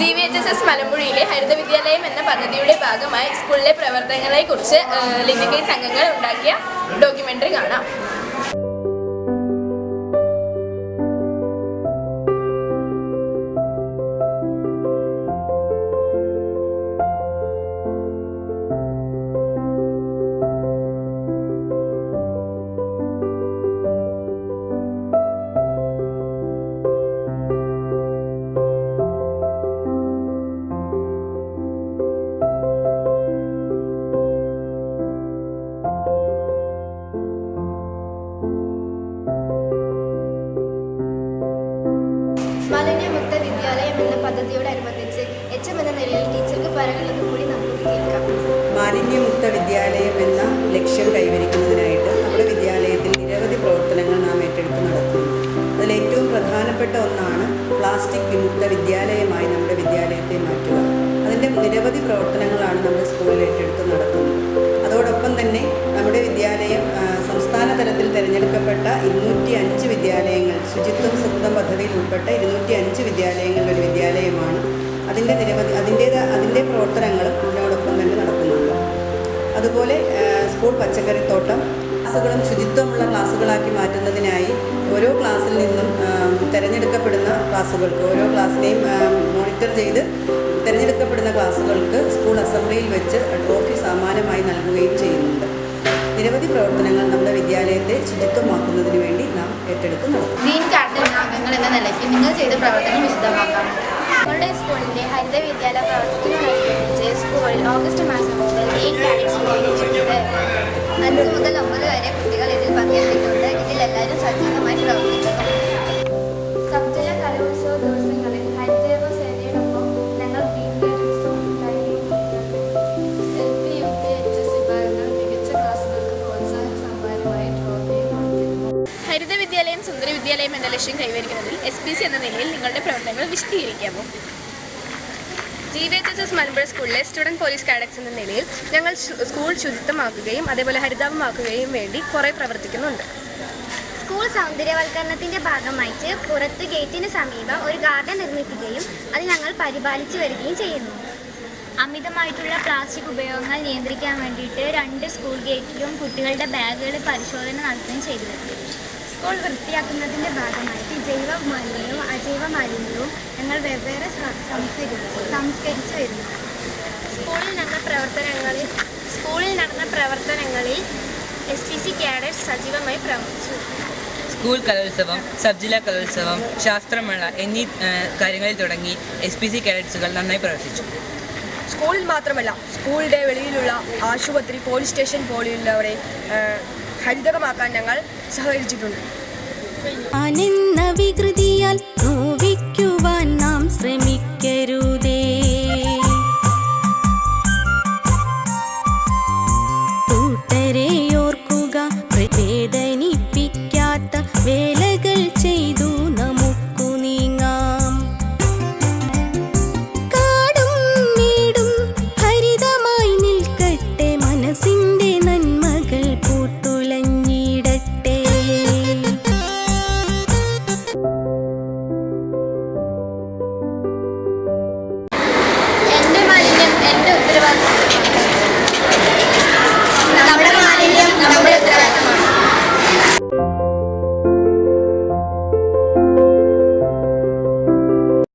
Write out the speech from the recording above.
G V H S S മലമ്പുഴയിലെ ഹരിത വിദ്യാലയം എന്ന പദ്ധതിയുടെ ഭാഗമായി സ്കൂളിലെ പ്രവർത്തനങ്ങളെക്കുറിച്ച് ലിംഗകേസ് സംഘങ്ങൾ ഉണ്ടാക്കിയ ഡോക്യുമെന്ററി കാണാം. മാലിന്യമുക്ത വിദ്യാലയം എന്ന പദ്ധതിയോടനുബന്ധിച്ച് എച്ച് എം എന്ന നിലയിൽ ടീച്ചർക്ക് പറയാനുള്ളത് കൂടി നമുക്ക് കേൾക്കാം. മാലിന്യമുക്ത വിദ്യാലയം എന്ന ലക്ഷ്യം കൈവരിക്കുന്നതിനായിട്ട് നമ്മുടെ വിദ്യാലയത്തിൽ നിരവധി പ്രവർത്തനങ്ങൾ നാം ഏറ്റെടുത്ത് നടത്തുന്നു. അതിൽ ഏറ്റവും പ്രധാനപ്പെട്ട ഒന്നാണ് പ്ലാസ്റ്റിക് വിമുക്ത വിദ്യാലയമായി നമ്മുടെ വിദ്യാലയത്തെ മാറ്റുക. അതിന്റെ നിരവധി പ്രവർത്തനങ്ങളാണ് നമ്മുടെ സ്കൂളിൽ ഏറ്റെടുത്ത് നടത്തുന്നത്. അതോടൊപ്പം തന്നെ നമ്മുടെ വിദ്യാലയം സംസ്ഥാന തലത്തിൽ തിരഞ്ഞെടുക്കപ്പെട്ട ഇരുന്നൂറ്റി അഞ്ച് വിദ്യാലയങ്ങൾ ശുചിത്വം സ്വന്തം പദ്ധതിയിൽ ഉൾപ്പെട്ട ഇരുന്നൂറ്റി അഞ്ച് വിദ്യാലയങ്ങളുടെ ഒരു വിദ്യാലയമാണ്. അതിന്റെ നിരവധി അതിന്റേത് അതിന്റെ പ്രവർത്തനങ്ങളും ഇതിനോടൊപ്പം തന്നെ നടക്കുന്നുണ്ട്. അതുപോലെ സ്കൂൾ പച്ചക്കറിത്തോട്ടം ക്ലാസ്സുകളും ശുചിത്വമുള്ള ക്ലാസ്സുകളാക്കി മാറ്റുന്നതിനായി ഓരോ ക്ലാസ്സിൽ നിന്നും തിരഞ്ഞെടുക്കപ്പെടുന്ന ക്ലാസ്സുകൾക്ക് ഓരോ ക്ലാസ്സിനെയും മോണിറ്റർ ചെയ്ത് തിരഞ്ഞെടുക്കപ്പെടുന്ന ക്ലാസ്സുകൾക്ക് സ്കൂൾ അസംബ്ലിയിൽ വെച്ച് ട്രോഫി സമ്മാനമായി നൽകുകയും ചെയ്യുന്നുണ്ട് നിരവധി പ്രവർത്തനങ്ങൾ നമ്മുടെ വിദ്യാലയത്തെ ശുചിത്വമാക്കുന്നതിന് വേണ്ടി നാം ഏറ്റെടുക്കുന്നുണ്ട് ഗ്രീൻ കാർഡിൽ അംഗങ്ങൾ എന്ന നിലയ്ക്ക് നിങ്ങൾ ചെയ്ത പ്രവർത്തനം വിശദമാക്കാം. ഞങ്ങളുടെ സ്കൂളിന്റെ ഹരിത വിദ്യാലയ പ്രവർത്തനത്തോടനുബന്ധിച്ച് സ്കൂളിൽ ഓഗസ്റ്റ് മാസം മുതൽ ഗ്രീൻ കാർഡ് അഞ്ച് മുതൽ ഒമ്പത് വരെ വിദ്യാലയം എന്ന ലക്ഷ്യം കൈവരിക്കുന്നതിൽ എസ് പി സി എന്ന നിലയിൽ നിങ്ങളുടെ പ്രവർത്തനങ്ങൾ വിശദീകരിക്കാമോ? G V H S S Malampuzha സ്കൂളിലെ സ്റ്റുഡന്റ് പോലീസ് കാഡറ്റ്സ് എന്ന നിലയിൽ ഞങ്ങൾ സ്കൂൾ ശുചിത്വമാക്കുകയും അതേപോലെ ഹരിതാപമാക്കുകയും വേണ്ടി കുറേ പ്രവർത്തിക്കുന്നുണ്ട്. സ്കൂൾ സൗന്ദര്യവൽക്കരണത്തിന്റെ ഭാഗമായിട്ട് പുറത്ത് ഗേറ്റിന് സമീപം ഒരു ഗാർഡൻ നിർമ്മിക്കുകയും അത് ഞങ്ങൾ പരിപാലിച്ചു വരികയും ചെയ്യുന്നു. അമിതമായിട്ടുള്ള പ്ലാസ്റ്റിക് ഉപയോഗങ്ങൾ നിയന്ത്രിക്കാൻ വേണ്ടിയിട്ട് രണ്ട് സ്കൂൾ ഗേറ്റിലും കുട്ടികളുടെ ബാഗുകൾ പരിശോധന നടത്തുകയും ചെയ്തു. സ്കൂൾ വൃത്തിയാക്കുന്നതിന്റെ ഭാഗമായിട്ട് ജൈവ മാലിന്യവും അജൈവ മാലിന്യവും ഞങ്ങൾ വെവ്വേറെ സംസ്കരിച്ച് വരുന്നു. സ്കൂളിൽ നടന്ന പ്രവർത്തനങ്ങളിൽ സ്കൂളിൽ നടന്ന പ്രവർത്തനങ്ങളിൽ എസ് പി സി കാഡറ്റ്സ് സജീവമായി പ്രവർത്തിച്ചു. സ്കൂൾ കലോത്സവം സബ് ജില്ലാ കലോത്സവം ശാസ്ത്രമേള എന്നീ കാര്യങ്ങളിൽ തുടങ്ങി എസ് പി സി കാഡറ്റ്സുകൾ നന്നായി പ്രവർത്തിച്ചു. സ്കൂളിൽ മാത്രമല്ല സ്കൂളിന്റെ വെളിയിലുള്ള ആശുപത്രി പോലീസ് സ്റ്റേഷൻ പോലെയുള്ളവരെ ഹരിതകമാക്കാൻ ഞങ്ങൾ സഹകരിച്ചിട്ടുണ്ട്. വികൃതിയാൽ Yok biri ben.